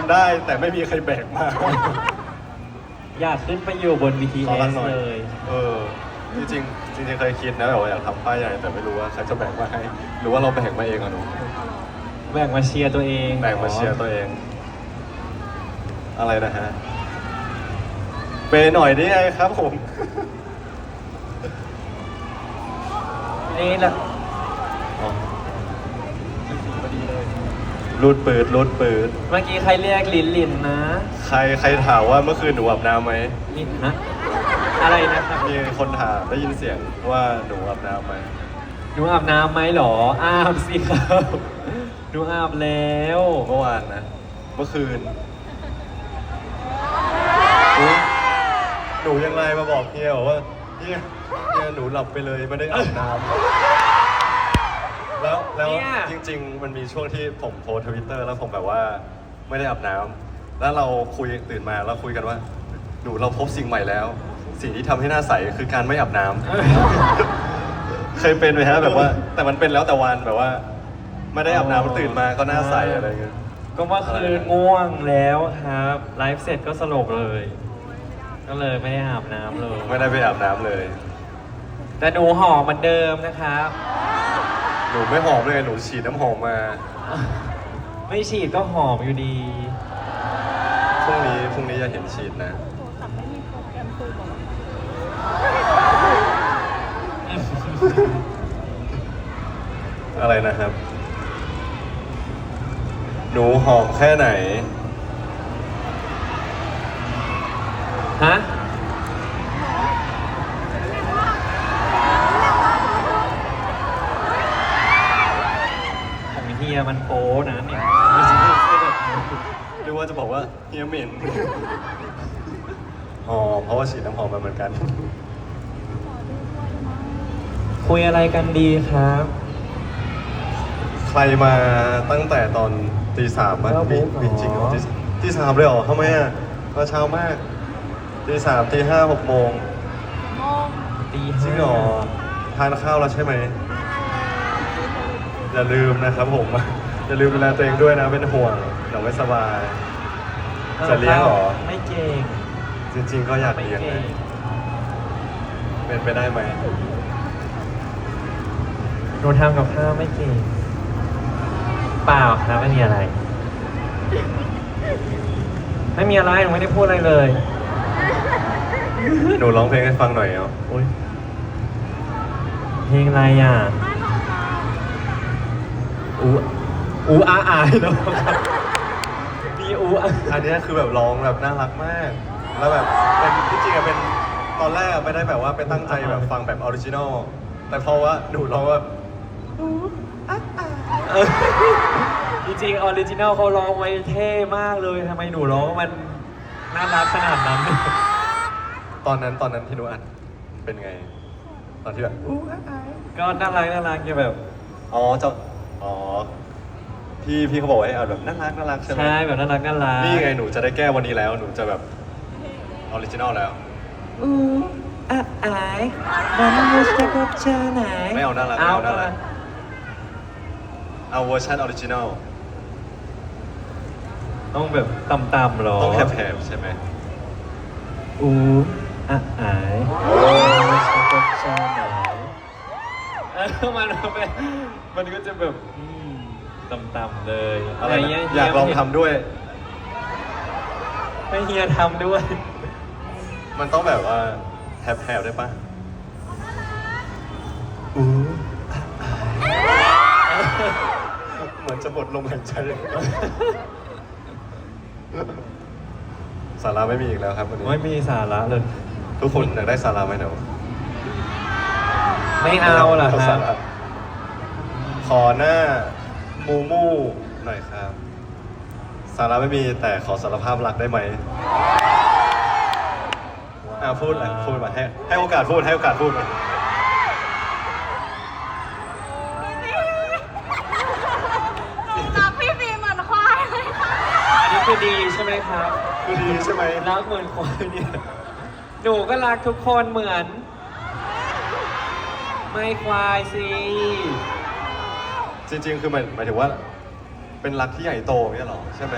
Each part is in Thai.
ำได้แต่ไม่มีใครแบกมา อยากขึ้นไปอยู่บน ขอ BTS รังหน่อย เลย เออ จริงๆจริงๆเคยคิดนะแบบว่าอยากทำป้ายใหญ่แต่ไม่รู้ว่าใครจะแบกมาให้ หรือว่าเราแบกมาเองอะหนูแบ่งมาเชียร์ตัวเองแบกมาเชียร์ตัวเอง อะไรนะฮะเปย์หน่อยนี่ไงครับผม นี่แหละ รูดปืดรูดปืดเมื่อกี้ใครเรียกลินลินนะ ใครใครถามว่าเมื่อคืนหนูอาบน้ำไหมลินฮะอะไรนะครับมีคนถามได้ยินเสียงว่าหนูอาบน้ำไหมหนูอาบน้ำไหมหรออาบสิครับหนูอาบแล้วเมื่อวานนะ เมื่อคืน หนูยังไลน์มาบอกเฮียบอกว่าเฮียเฮียหนูหลับไปเลยไม่ได้อาบน้ำ แล้วแล้วจริง ๆ มันมีช่วงที่ผมโพสทวิตเตอร์แล้วผมแบบว่าไม่ได้อาบน้ำแล้วเราคุยตื่นมาแล้วคุยกันว่า หนูเราพบสิ่งใหม่แล้ว สิ่งที่ทำให้หน้าใสคือการไม่อาบน้ำ เคยเป็นไหมฮะแบบว่า แต่มันเป็นแล้วแต่วันแบบว่า ไม่ได้อาบน้ำตื่นมาก็หน้าใสอะไรเงี้ย ก็เมื่อคืนง่วงแล้วครับ ไลฟ์เสร็จก็สลบเลย ก็เลยไม่ได้อาบน้ำเลย ไม่ได้ไปอาบน้ำเลย แต่หนูหอมเหมือนเดิมนะครับ หนูไม่หอมเลยหนูฉีดน้ำหอมมาไม่ฉีดก็หอมอยู่ดี พรุ่งนี้พรุ่งนี้จะเห็นฉีดนะอะไรนะครับ หนูหอมแค่ไหน ฮะ ของเฮียมันโป๊นะเนี่ยไม่ใช่ไม่ใช่แบบนี้หรือว่าจะบอกว่าเฮียเหม็นหอมเพราะว่าฉีดน้ำหอมมาเหมือนกัน คุยอะไรกันดีครับ ใครมาตั้งแต่ตอนตีสามมั้ยเก้าโมมีงเหรอ มีจริงเหรอตีตีสามเลยเหรอทำไมอะมาเช้ามากตีสามตีห้าหกโมงตีจริงเหรอทานข้าวแล้วใช่ไหมอย่าลืมนะครับผม อย่าลืมดูแลตัวเองด้วยนะเป็นห่วงเดี๋ยวไม่สบาย จะเลี้ยงเหรอ ไม่เก่งจริง ๆ ก็อยากไม่เลี้ยงเก่นะงเป็นไปได้ไหมหนูทำกับข้าวไม่เก่ง เปล่าครับไม่มีอะไร ไม่มีอะไรหนูไม่ได้พูดอะไรเลย หนูร้องเพลงให้ฟังหน่อยเอาโอ๊ยเพลงอะไรอะอู อูอาอายแล้วครับมีอูอาอันเนี้ยคือแบบร้องแบบน่ารักมาก แล้วแบบเป็นที่จริงอะเป็นตอนแรกอะไม่ได้แบบว่าไปตั้งใจแบบฟังแบบออริจินอล แต่เพราะว่าหนูร้องว่าเออจริงๆออริจินัลเขาร้องไว้เท่มากเลยทำไมหนูร้องมันน่ารักขนาดนั้น ตอนนั้นตอนนั้นที่หนูอัดเป็นไง ตอนที่แบบก็น่ารักน่ารักอย่างแบบ อ๋อเจ้าอ๋อ พี่พี่เขาบอกว่าให้เอาแบบน่ารักน่ารักใช่ไหมใช่แบบน่ารักน่ารักนี่ไงหนูจะได้แก้วันนี้แล้ว หนูจะแบบออริจินอลแล้วอูอาอายมันรู้จักกับเธอไหนไม่เอาน่ารักไม่เอาน่ารักเอาเวอร์ชันออริจินอลต้องแบบต่ำๆหรอ ต้องแผบๆใช่ไหมอูอาอายมันรู้จักกับเธอไหนเออมันเป็นมันก็จะแบบอืม ต่ำๆเลยอะไรย่างเงี้นะอยากลองทำด้วยให้เฮียทำด้วย มันต้องแบบว่าแผบๆได้ปะอู้เหมือนจะหมดลมหายใจสาระไม่มีอีกแล้วครับวันนี้ไม่มีสาระเลย ทุกคนอยากได้สาระไหมเดี๋ยวไม่เอาเหรอคขรัสาบระขอหน้า มูมูหน่อยครับ สาระไม่มีแต่ขอสารภาพรักได้ไหมอ่าพูดเลยพูดมาให้ให้โอกาสพูดให้โอกาสพูดมารักพี่ฟีเหมือนควายเลยค่ะ อันนี้คือดีใช่ไหมครับคือดีใช่ไหมรักเหมือนคนเนี่ยหนูก็รักทุกคนเหมือน ไม่ควายสิ จริง ๆ คือหมายหมายถึงว่า เป็นรักที่ใหญ่โตอย่างเงี้ยเหรอใช่ไหม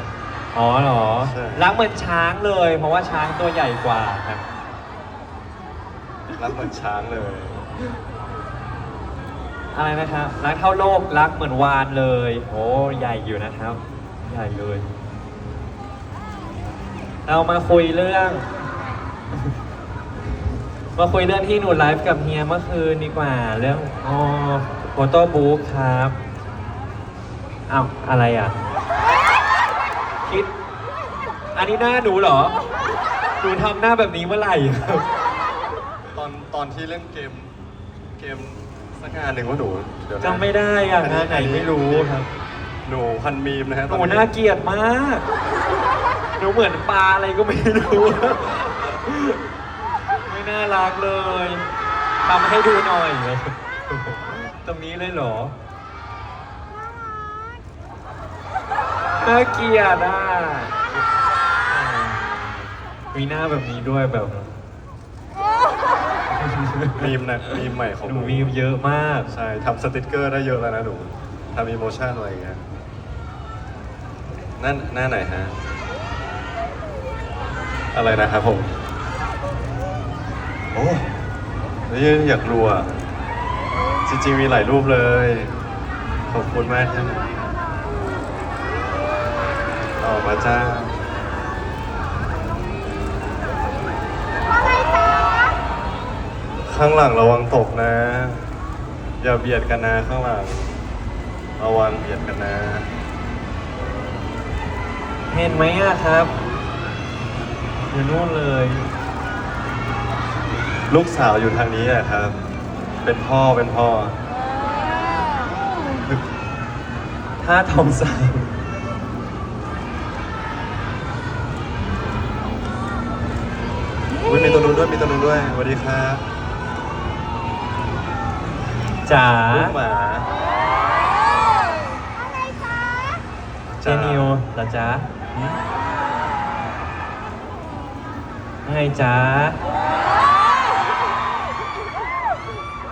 อ๋อเหรอใช่ รักเหมือนช้างเลย เพราะว่าช้างตัวใหญ่กว่าครับ รักเหมือนช้างเลย อะไรนะครับรักเท่าโลกรักเหมือนวานเลย โอ้ใหญ่อยู่นะครับ ใหญ่เลย เรามาคุยเรื่อง มาคุยเรื่องที่หนูไลฟ์กับเฮียเมื่อคืนดีกว่าเรื่องอ๋อโฟโต้บุ๊กครับ อ้าวอะไรอะ คิด อันนี้หน้าหนูเหรอ หนูทำหน้าแบบนี้เมื่อไหร่ครับ ตอนตอนที่เล่นเกมเกมสักงานหนึ่งว่าหนูเดี๋ยวนะจำไม่ได้อะงานไหนไม่รู้ครับ หนูพันมีมนะฮะหนูน่าเกลียดมาก หนูเหมือนปลาอะไรก็ไม่รู้ ไม่น่ารักเลยทำให้ดูหน่อย ตรงนี้เลยเหรอ น่าเกลียดอะมีหน้าแบบนี้ด้วยแบบมีมนะมีมใหม่ของหนูมีเยอะมากใช่ทำสติกเกอร์ได้เยอะแล้วนะหนูทำอีโมชั่นอะไรอย่างเงี้ยนั่นหน้าไหนฮะ อะไรนะครับผม โอ้นี่อยากรู้อะจริงๆมีหลายรูปเลย ขอบคุณมากครับ ออกมาจ้าข้างหลังระวังตกนะ อย่าเบียดกันนะข้างหลัง ระวังเบียดกันนะ เห็นไหมอะครับ อยู่นู่นเลย ลูกสาวอยู่ทางนี้อะครับ เป็นพ่อเป็นพ่อท่าทองสาว อุ้ยมีตัวนู้นด้วยมีตัวนู้นด้ วยสวัสดีครับจ๋าลูกหมาเจนิวเหรอจ๊ะหึไงจ๊ะ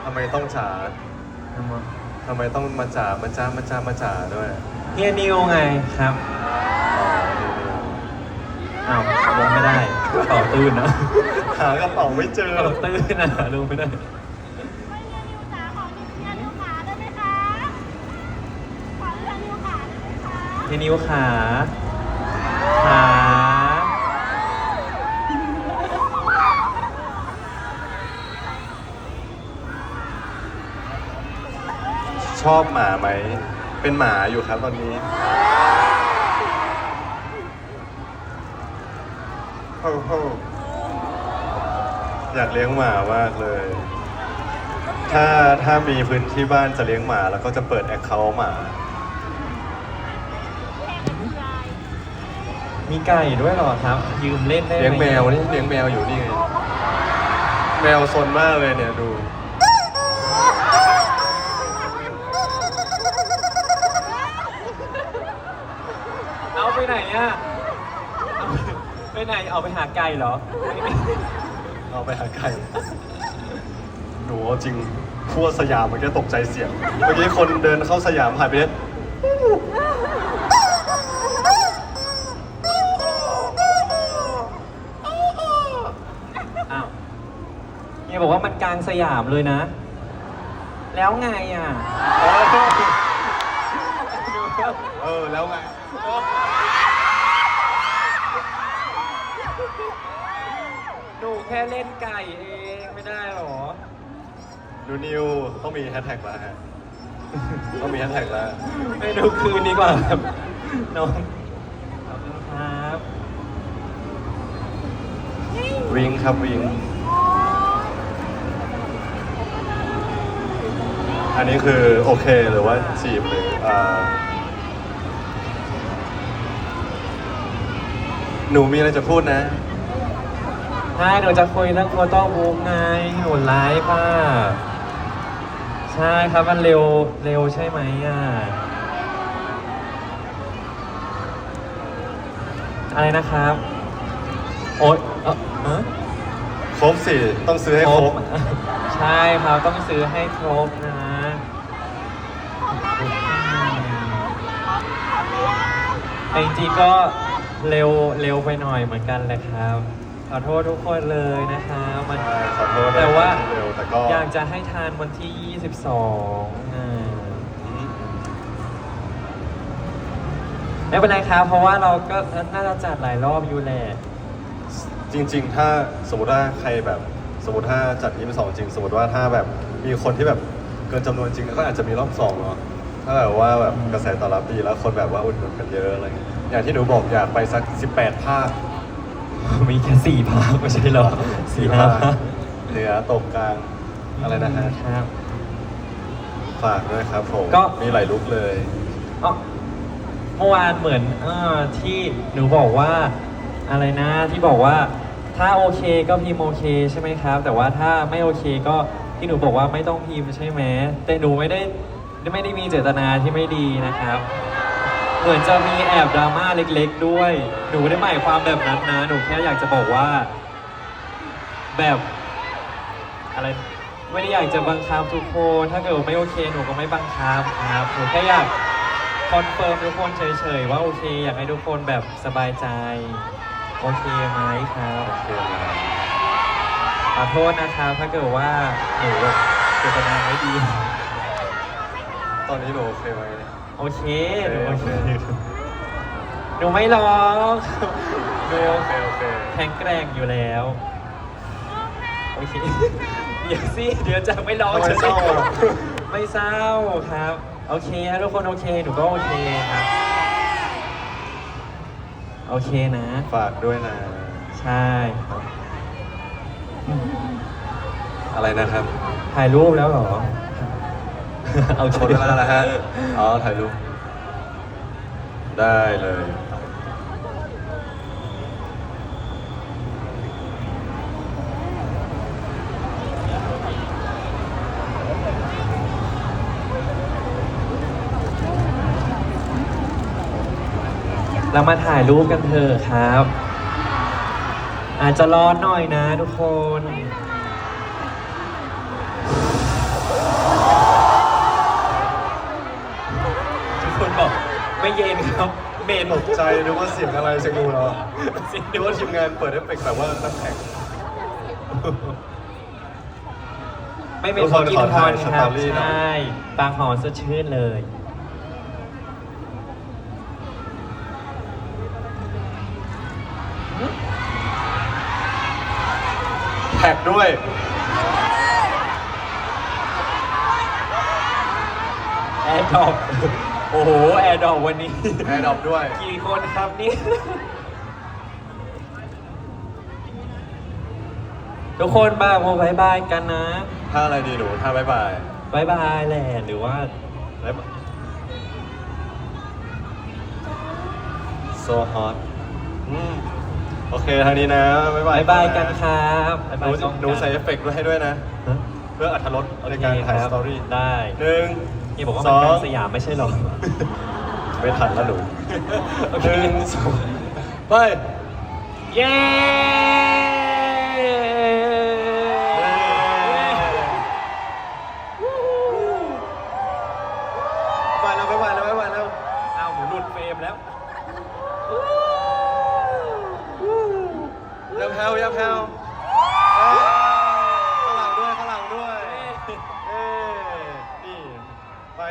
ทำไมต้องจ๋าทำไมต้องมาจ๋ามาจ้ามาจ้ามาจ๋าด้วยเฮียนิวไงครับอ๋อนี่อ้าวลงไม่ได้เป่าตื้นนะๆหากระเป๋าไม่เจอ ตื้นนะลงไม่ได้ ไม่เรียนนิวจ๋าขอนิวเรียนนิวขาได้ไหมคะขอเรียนนิวขาได้ไหมคะเฮียนิวขา ขา ชอบหมาไหม เป็นหมาอยู่ครับตอนนี้โอ้โห อยากเลี้ยงหมามากเลย ถ้าถ้ามีพื้นที่บ้านจะเลี้ยงหมา แล้วก็จะเปิดแอคเคาท์หมา มีไก่ด้วยเหรอครับ ยืมเล่นได้ไหมเลี้ยงแมวนี่เลี้ยงแมวอยู่นี่ไงแมวซนมากเลยเนี่ยดู เอาไปไหนอะเอาไปไหนเอาไปหาไก่เหรอ เอาไปหาไก่หนูเอาจริงทั่วสยามเมื่อกี้ตกใจเสียง เมื่อกี้คนเดินเข้าสยามหายไปเนี่ยอ้าวเฮียบอกว่ามันกลางสยามเลยนะ แล้วไงอะ เออแล้วไง ค่เล่นไก่เองไม่ได้หรอ ดูนิวต้องมีแฮชแท็กแล้วฮะ ต้องมีแฮชแท็กแล้วไม่ดูคืนดีกว่าครับน้องขอบคุณครับวิงครับวิง อันนี้คือโอเคหรือว่าจีบหรืออ่าหนูมีอะไรจะพูดนะ ใช่หนูจะคุยเรื่องโฟโต้บุ๊กไงหนูไลฟ์อะใช่ครับมันเร็วเร็วใช่ไหมอะอะไรนะครับ โอ๊ยเอ่อเอ้อครบสิต้องซื้อให้ครบใช่ครับต้องซื้อให้ครบนะแต่จริงๆก็เร็วเร็วไปหน่อยเหมือนกันเลยครับข อโทษทุกคนเลยนะครับมันใช่ขอโทษนะแต่ว่าที่เร็วแต่ก็อยากจะให้ทานวันที่ 22อ่าไม่เป็นไรครับเพราะว่าเราก็น่าจะจัดหลายรอบอยู่แหละ จริง ๆ ถ้าสมมติว่าใครแบบสมมติถ้าจัดยี่สิบสองจริง สมมติว่าถ้าแบบมีคนที่แบบเกินจำนวนจริงก็อาจจะมีรอบสองเนาะถ้าแบบว่าแบบกระแสตอบรับดีแล้วคนแบบว่าอุดหนุนกันเยอะอะไรเงี้ยอย่างที่หนูบอกอยากไปสัก 18 ภาค มีแค่สี่ภาคไม่ใช่เหรอสี่ห้าภาคเหนือตกกลางอะไรนะฮะครับ ฝากด้วยครับผมก็ มีหลายลุกเลยอ๋อเมื่อวานเหมือนเออที่หนูบอกว่าอะไรนะที่บอกว่า ถ้าโอเคก็พิมพ์โอเคใช่ไหมครับ แต่ว่าถ้าไม่โอเคก็ที่หนูบอกว่าไม่ต้องพิมพ์ใช่ไหมแต่หนูไม่ได้ไม่ได้มีเจตนาที่ไม่ดีนะครับ เหมือนจะมีแอบดราม่าเล็กๆด้วย หนูไม่ได้หมายความแบบนั้นนะ หนูแค่อยากจะบอกว่า แบบ อะไร ไม่ได้อยากจะบังคับทุกคน ถ้าเกิดไม่โอเค หนูก็ไม่บังคับครับ หนูแค่อยากคอนเฟิร์มทุกคนเฉยๆว่าโอเค อยากให้ทุกคนแบบสบายใจ โอเคไหมครับโอเคนะครับขอโทษนะครับถ้าเกิดว่าหนูเจตนาไม่ดี ตอนนี้หนูโอเคไหม โอเคหนูโอโอเคเคหนูไม่ร้องหนูโอเคโอเคแข็งแกร่งอยู่แล้วโอเคเดี๋ยวสิเดี๋ยวจะไม่ร้องทำไมจะเศร้าอะไม่เศร้าครับ โอเคฮะทุกคนโอเคหนูก็โอเคครับโอเคนะ ฝากด้วยนะ ใช่ครับอะไรนะครับ ถ่ายรูปแล้วเหรอ เอาหมดเวลาแล้วฮะอ๋อถ่ายรูปได้เลยเรามาถ่ายรูปกันเถอะครับ อาจจะร้อนหน่อยนะทุกคน ไม่เย็นครับเมนตกใจนึกว่าเสียงอะไรเสียงงูเหรอนึกว่าทีมงานเปิดเอฟเฟกต์แบบว่าน้ำแข็ง ไม่เป็นทุกขคอนงกินขอพถ่ายรสคตรัอบรี่หน่อยใช่บางหอสดชื่นเลย แท็กด้วย แอร์ดรอป โอ้โห แอร์ดรอปวันนี้ แอร์ดรอปด้วย กี่คนครับนี่ ทุกคนบ้างโมบายบายกันนะท่าอะไรดีหนูท่าบายบายบายบายแหละหรือว่าบายบาย so hot อืมโอเคทางนี้นะบายบาบายยบายกันครับบายหบานูยกล้องหนูใส่เอฟเฟกต์ด้วยให้ด้วยนะ ฮะเพื่ออรรถรสในการถ่ายสตอรี่ได้ หนึ่ง นี่บอกว่าสมันอเป็นงสยามไม่ใช่หรอ ไม่ทันแล้วหนูโอเคหนึ่งสองไป เย้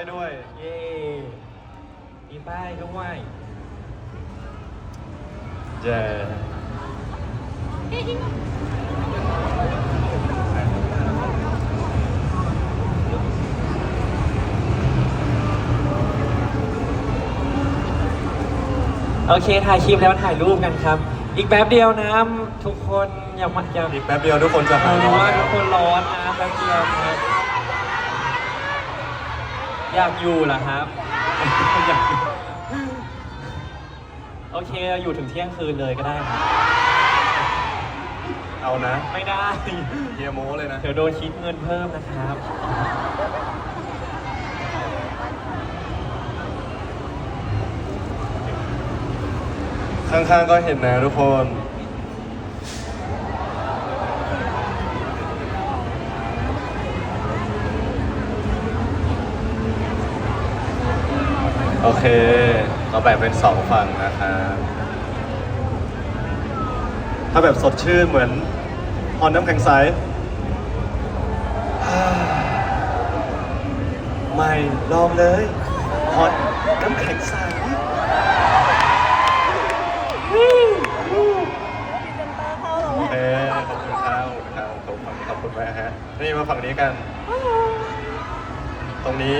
ไปด้วย เย้มีป้ายด้วยเย้โอเค ถ่ายคลิปแล้วถ่ายรูปกันครับ อีกแป๊บเดียวนะ ทุกคนอย่ามาอย่าอีกแป๊บเดียวทุกคนจะหายร้รู้อนว่าแล้ทุวกคนร้อนนะแป๊บเดียวครับ อยากอยู่เหรอครับ อยากอยู่โอเคเราอยู่ถึงเที่ยงคืนเลยก็ได้ครับเอานะไม่ได้ เฮียโม้เลยนะ เดี๋ยวโดนคิดเงินเพิ่มนะครับ ข้างๆก็เห็นนะทุกคน โอเค เราแบ่งเป็นสองฝั่งนะครับถ้าแบบสดชื่นเหมือนฮอนน้ำแข็งใส ไม่ลองเลยฮอนน้ำแข็งใสโอเคขอบคุณครับขอบคุณครับขอบคุณมากฮะ นี่มาฝั่งนี้กัน ตรงนี้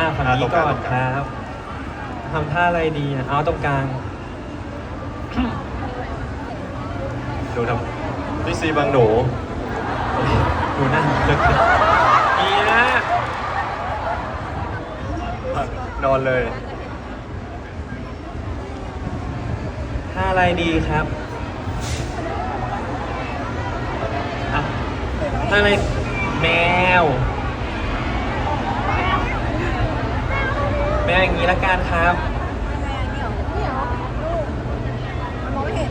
อะฝั่งอะตรนี้งกก่ลางอนครับทำท่าอะไรดีอะเอาตรงกลางดูทำพี่ซีบางหนูดูหน้าลึกๆนี่นะนอนเลยท่าอะไรดีครับอะท่าอะไรแมว แมว อย่างนี้ละกันครับมองไม่เห็น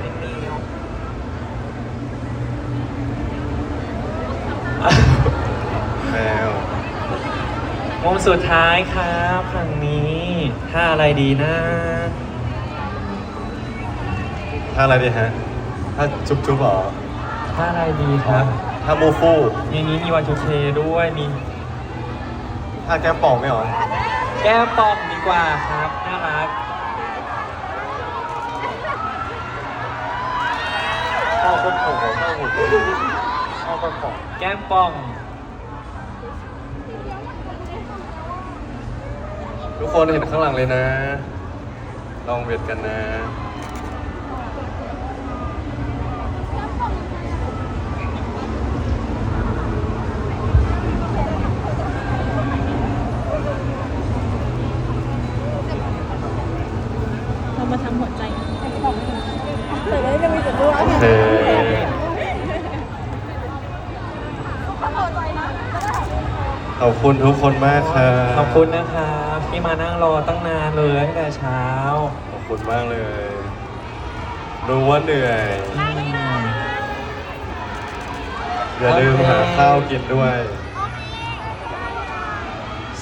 เป็นแมวแมวมุมสุดท้ายครับฝั่งนี้ท่าอะไรดีนะ ถ้าอะไรดีฮะ ถ้าจุ๊บจุ๊บเหรอท่าอะไรดีครับ ถ้ามูฟูมีนี้มีวันทูเคด้วยมีถ้าแก้มป่องไม่เหรอแก้วป่องดีกว่าครับน่ารักข้าวคนผงข้าวหุ่นข้าวคนผงแก้มป่อง ทุกคนเห็นข้างหลังเลยนะ ลองเวทกันนะ เรามาทำหัวใจแต่ได้จะ มีจุดร่วง โอเค หัวใจนะ ขอบคุณทุกคนมากครับ ขอบคุณนะครับที่มานั่งรอตั้งนานเลยตั้งแต่เช้า ขอบคุณมากเลย รู้ว่าเหนื่อย อืม อย่าลืมหาข้าวกินด้วย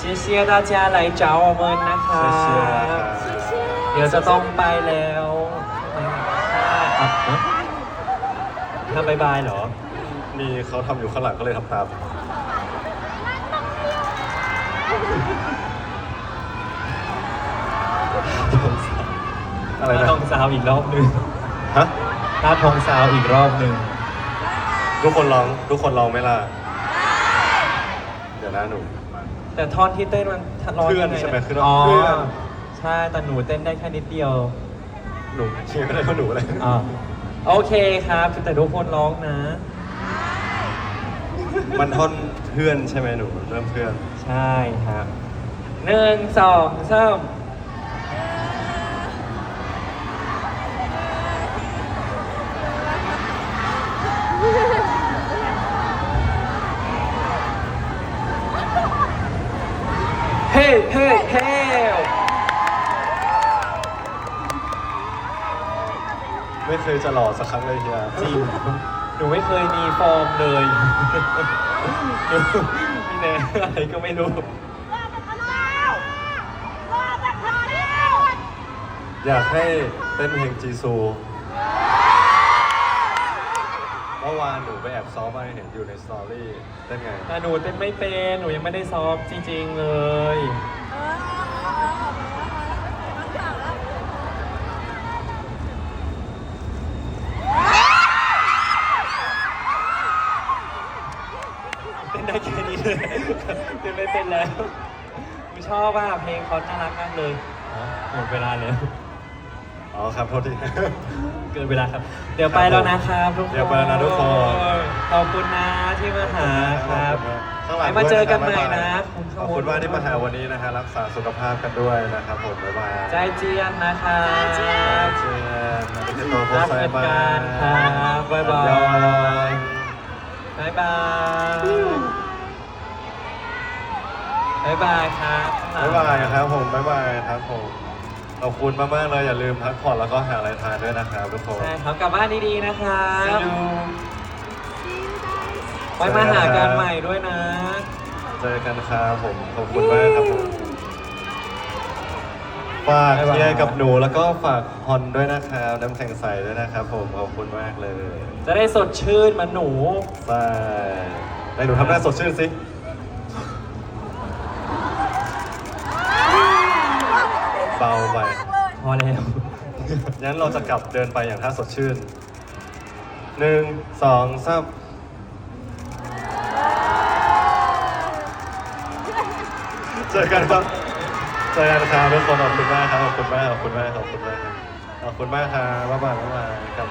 谢谢大家来找我们นะคะ เชียร์ครับ เดี๋ยวจะต้องไปแล้วใช่อ่ะฮะ ทำบายบายเหรอ มีเขาทำอยู่ข้างหลังก็เลยทำตาม อะไรตานะทองสาวอีกรอบหนึ่งฮะ ตาทองสาวอีกรอบหนึ่งทุกคนร้อง ทุกคนร้องไหมล่ะ เดี๋ยวนะหนู แต่ท่อนที่เต้นมันร้องเพื่อนยังงะใช่ไหมคืออ๋อเพื่อน ใช่แต่หนูเต้นได้แค่นิดเดียวหนูเชียร์ไม่ได้เพราะหนูเลยอ่า โอเคครับแต่ทุกคนร้องนะ มันท่อนเพื่อนใช่ไหมหนูเริ่มเพื่อน ใช่ครับหนึ่งสองสามเฮ้เฮ้เฮ้ ไม่ เคยจะหล่อสักครั้งเลยเฮียจริงหนูไม่เคยมีฟอร์มเลยหนูมีแต่อะไรก็ไม่รู้ อยากให้เต้นเพลงจีซูเมื่อวานหนูไปแอบซ้อมมาเห็นอยู่ในสตอรี่เต้นไง แต่หนูเต้นไม่เป็น หนูยังไม่ได้ซ้อมจริง ๆ เลย เต้นได้แค่นี้เลย เต้นไม่เป็นแล้วหนูชอบว่าเพลงเขาน่ารักมากเลยอ๋อหมดเวลาแล้วอ๋อครับโทษที เกินเวลาครับ เดี๋ยวไปแล้วนะครับทุกคนเดี๋ยวไปแล้วนะทุกคน ขอบคุณนะที่มาหาครับข้างหลังไว้มาเจอกันใหม่ด้วยนะขอบคุณมากที่มาหาวันนี้นะฮะรักษาสุขภาพกันด้วยนะครับผมบ๊ายบายใจเจียนนะครับเจนอาริกาโตโกรักไซกันมากันครับบ๊ายบายอันยองบ๊ายบาย บ๊ายบายครับบ๊ายบายครับผมบ๊ายบายครับผมขอบคุณมากๆเลยอย่าลืมพักผ่อนแล้วก็หาอะไรทานด้วยนะครับทุกคนใช่ครับกลับบ้านดีๆนะครับ See you ไว้มาหากันใหม่ด้วยนะ เจอกันครับผมขอบคุณมากครับผมฝากบ๊ายบายเชียร์กับหนูแล้วก็ฝากฮอนด้วยนะครับน้ำแข็งใสด้วยนะครับผมขอบคุณมากเลย จะได้สดชื่นเหมันหนูใช่ไหนหนูทำหน้าสดชื่นสิ เบาไป พอ แล้ว งั้นเราจะกลับเดินไปอย่างท่าสดชื่นหนึ่งสองสามเจอกันครับ เจอกันครับทุกคนขอบคุณมากครับ ขอบคุณมาก ขอบคุณมาก ขอบคุณมากครับ ขอบคุณมากครับบ๊ายบายบ๊ายบายครับ